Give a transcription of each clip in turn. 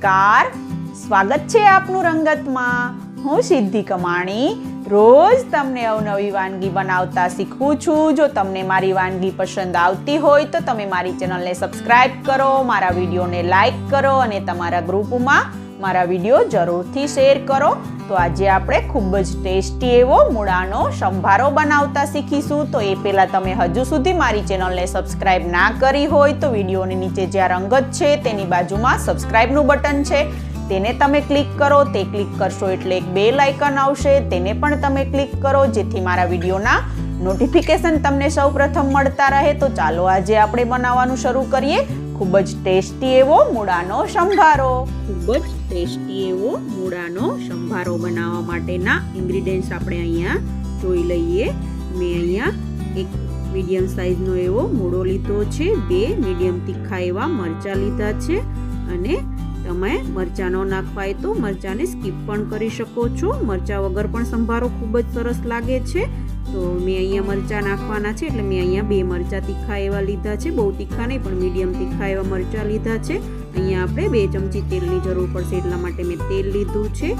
નમસ્કાર. સ્વાગત છે આપનું રંગતમાં. હું સિદ્ધિ કમાણી. રોજ તમને અવનવી વાનગી બનાવતા શીખવું છું. જો તમને મારી વાનગી પસંદ આવતી હોય તો તમે મારી ચેનલને સબસ્ક્રાઇબ કરો, મારા વિડીયોને લાઈક કરો અને તમારા ગ્રુપમાં મારા વીડિયો જરૂરથી શેર કરો. તો આજે આપણે ખૂબ જ ટેસ્ટી એવો મૂળાનો સંભારો બનાવતા શીખીશું. તો એ પહેલાં તમે હજુ સુધી મારી ચેનલને સબસ્ક્રાઇબ ના કરી હોય તો વિડીયોની નીચે જ્યાં રંગત છે તેની બાજુમાં સબસ્ક્રાઇબનું બટન છે. તેને તમે ક્લિક કરો. તે ક્લિક કરશો એટલે એક બેલ આઇકન આવશે. તેને પણ તમે ક્લિક કરો જેથી મારા વિડીયોના નોટિફિકેશન તમને સૌપ્રથમ મળતા રહે. તો ચાલો આજે આપણે બનાવવાનું શરૂ કરીએ. ખૂબ જ ટેસ્ટી એવો મૂળાનો સંભારો. ખૂબ જ ટેસ્ટી એવો મૂળાનો સંભારો બનાવવા માટેના ઇન્ગ્રીડિયન્ટ્સ આપણે અહીંયા જોઈ લઈએ. મેં અહીંયા એક મીડિયમ સાઇઝનો એવો મૂળો લીધો છે, બે મીડિયમ તીખા એવા મરચાં લીધા છે અને તમે મરચાં ન નાખવા હોય તો મરચાંને સ્કીપ પણ કરી શકો છો. મરચાં વગર પણ સંભારો ખૂબ જ સરસ લાગે છે. તો મેં અહીંયા મરચાં નાખવાના છે, એટલે મેં અહીંયા બે મરચાં તીખા એવા લીધા છે, બહુ તીખા નહીં, પણ મીડિયમ તીખા એવા મરચાં લીધા છે. અહીંયા આપણે બે ચમચી તેલની જરૂર પડશે, એટલા માટે મેં તેલ લીધું છે.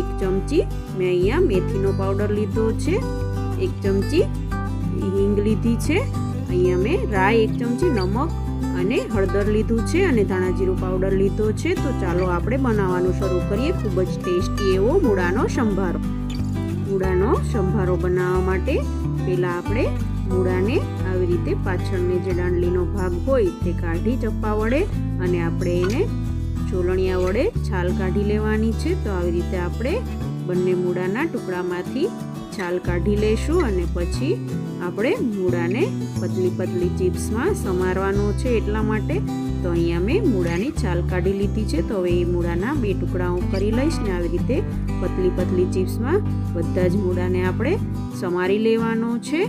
એક ચમચી મેં અહીંયા મેથીનો પાવડર લીધો છે. એક ચમચી હિંગ લીધી છે. અહીંયા મેં રાઈ એક ચમચી, નમક અને હળદર લીધું છે અને ધાણા જીરું પાવડર લીધો છે. તો ચાલો આપણે બનાવવાનું શરૂ કરીએ. ખૂબ જ ટેસ્ટી એવો મૂળાનો સંભારો. મૂળાનો સંભારો બનાવવા માટે પહેલાં આપણે મૂળાને આવી રીતે પાછળની જે દાંડલીનો ભાગ હોય તે કાઢી ચપ્પા વડે અને આપણે એને ચોલણિયા વડે છાલ કાઢી લેવાની છે. તો આવી રીતે આપણે બંને મૂળાના ટુકડામાંથી છાલ કાઢી લઈશું અને પછી આપણે મૂળાને પતલી પતલી ચિપ્સમાં સમારવાનો છે એટલા માટે. તો અહીંયા મેં મૂળાની છાલ કાઢી લીધી છે. તો હવે એ મૂળાના બે ટુકડા હું કરી લઈશ ને આવી રીતે પતલી પતલી ચિપ્સમાં બધા જ મૂળાને આપણે સમારી લેવાનો છે.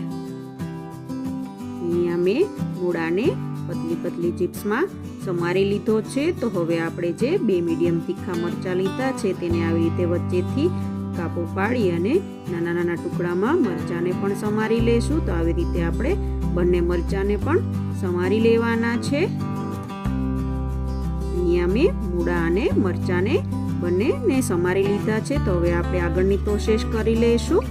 અહીંયા મેં મૂળાને પતલી પતલી ચિપ્સમાં સમારી લીધો છે. તો હવે આપણે જે બે મીડિયમ તીખા મરચાં લીધા છે તેને આવી રીતે વચ્ચેથી કાપો પાડી અને નાના નાના ટુકડામાં મરચાંને પણ સમારી લેશું. તો આવી રીતે આપણે બંને મરચાંને પણ સમારી લેવાના છે. અહીંયા મેં મૂળા અને મરચાંને બંનેને સમારી લીધા છે. તો હવે આપણે આગળની પ્રોસેસ કરી લઈશું.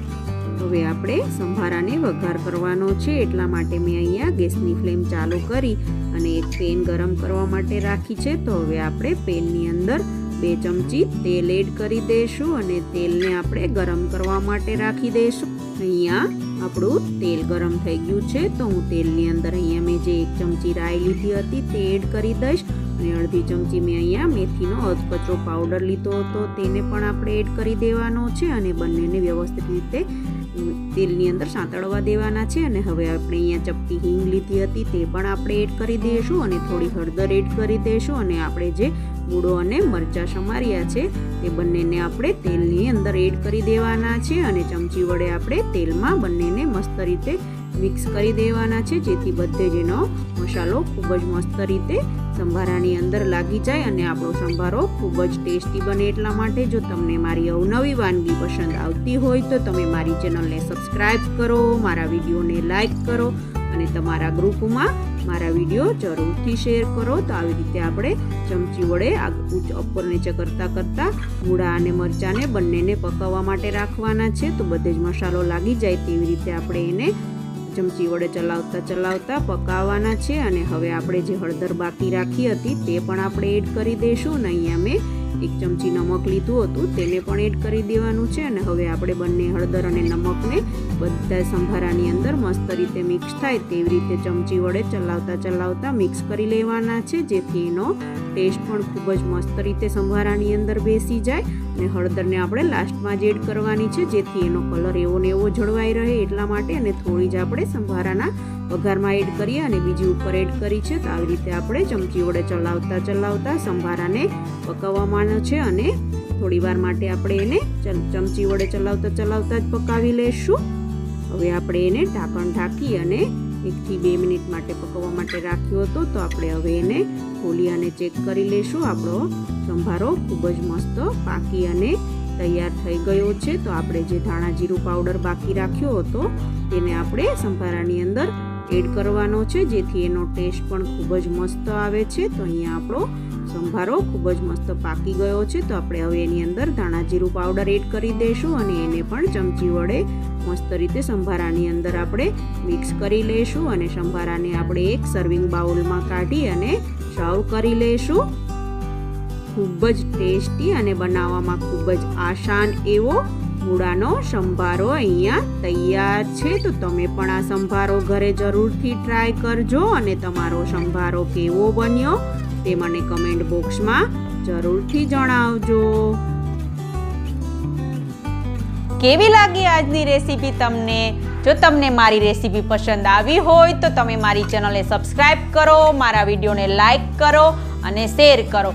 હવે આપણે સંભારાને વઘાર કરવાનો છે. એટલા માટે મેં અહીંયા ગેસની ફ્લેમ ચાલુ કરી અને એક પેન ગરમ કરવા માટે રાખી છે. તો હવે આપણે પેનની અંદર બે ચમચી તેલ એડ કરી દઈશું અને તેલને આપણે ગરમ કરવા માટે રાખી દઈશું. અહીંયા આપણું તેલ ગરમ થઈ ગયું છે. તો હું તેલની અંદર અહીંયા મેં જે એક ચમચી રાઈ લીધી હતી તે એડ કરી દઈશ. અને અડધી ચમચી મેં અહીંયા મેથીનો અધકચરો પાવડર લીધો હતો. તેને પણ આપણે એડ કરી દેવાનો છે અને બંનેને વ્યવસ્થિત રીતે તેલની અંદર સાંતળવા દેવાના છે અને હવે આપણે અહીંયા ચપટી હિંગ લીધી હતી તે પણ આપણે એડ કરી દઈશું અને થોડી હળદર એડ કરી દઈશું અને આપણે જે મૂળો અને મરચાં સમાર્યા છે તે બંનેને આપણે તેલની અંદર એડ કરી દેવાના છે અને ચમચી વડે આપણે તેલમાં બંનેને મસ્ત રીતે મિક્સ કરી દેવાના છે, જેથી બધે જ એનો મસાલો ખૂબ જ મસ્ત રીતે સંભારાની અંદર લાગી જાય અને આપણો સંભારો ખૂબ જ ટેસ્ટી બને એટલા માટે જો તમને મારી અવનવી વાનગી પસંદ આવતી હોય તો તમે મારી ચેનલને સબસ્ક્રાઈબ કરો, મારા વિડીયોને લાઈક કરો અને તમારા ગ્રુપમાં મારા વીડિયો જરૂરથી શેર કરો. તો આવી રીતે આપણે ચમચી વડે ઉપર નીચે કરતાં કરતાં મૂળા અને મરચાંને બંનેને પકવવા માટે રાખવાના છે. તો બધે જ મસાલો લાગી જાય તેવી રીતે આપણે એને ચમચી વડે ચલાવતા ચલાવતા પકાવવાના છે અને હવે આપણે જે હળદર બાકી રાખી હતી તે પણ આપણે એડ કરી દઈશું અને અહીંયા મેં એક ચમચી નમક લીધું હતું, તેને પણ એડ કરી દેવાનું છે અને હવે આપણે બંને હળદર અને નમકને બધા સંભારાની અંદર મસ્ત રીતે મિક્સ થાય તેવી રીતે ચમચી વડે ચલાવતા ચલાવતા મિક્સ કરી લેવાના છે, જેથી એનો ટેસ્ટ પણ ખૂબ જ મસ્ત રીતે સંભારાની અંદર બેસી જાય અને હળદરને આપણે લાસ્ટમાં જ એડ કરવાની છે, જેથી એનો કલર એવો ને એવો જળવાઈ રહે એટલા માટે અને થોડી જ આપણે સંભારાના વઘારમાં એડ કરીએ અને બીજી ઉપર એડ કરી છે. તો આવી રીતે આપણે ચમચી વડે ચલાવતા ચલાવતા સંભારાને પકાવવાનો છે અને થોડી વાર માટે આપણે એને ચમચી વડે ચલાવતા ચલાવતા જ પકાવી લઈશું હવે આપણે એને ઢાંકણ ઢાંકી અને એકથી બે મિનિટ માટે પકવવા માટે રાખ્યો હતો, તો આપણે હવે એને ખોલી અને ચેક કરી લઈશું આપણો સંભારો ખૂબ જ મસ્ત પાકી અને તૈયાર થઈ ગયો છે. તો આપણે જે ધાણા જીરું પાવડર બાકી રાખ્યો હતો, તેને આપણે સંભારાની અંદર એડ કરવાનો છે, જેથી એનો ટેસ્ટ પણ ખૂબ જ મસ્ત આવે છે. તો અહીંયા આપણો સંભારો ખૂબ જ મસ્ત પાકી ગયો છે. તો આપણે હવે એની અંદર ધાણા જીરું પાવડર એડ કરી દઈશું અને એને પણ ચમચી વડે મસ્ત રીતે સંભારાની અંદર આપણે મિક્સ કરી લઈશું અને સંભારાને આપણે એક સર્વિંગ બાઉલમાં કાઢી અને સર્વ કરી લઈશું. ખૂબ જ ટેસ્ટી અને બનાવવામાં ખૂબ જ આસાન એવો મૂળાનો સંભારો અહીંયા તૈયાર છે. તો તમે પણ આ સંભારો ઘરે જરૂરથી ટ્રાય કરજો અને તમારો સંભારો કેવો બન્યો તે મને કમેન્ટ બોક્સમાં જરૂરથી જણાવજો. કેવી લાગી આજની રેસીપી તમને? જો તમને મારી રેસીપી પસંદ આવી હોય તો તમે મારી ચેનલને સબસ્ક્રાઈબ કરો, મારા વિડીયોને લાઈક કરો અને શેર કરો.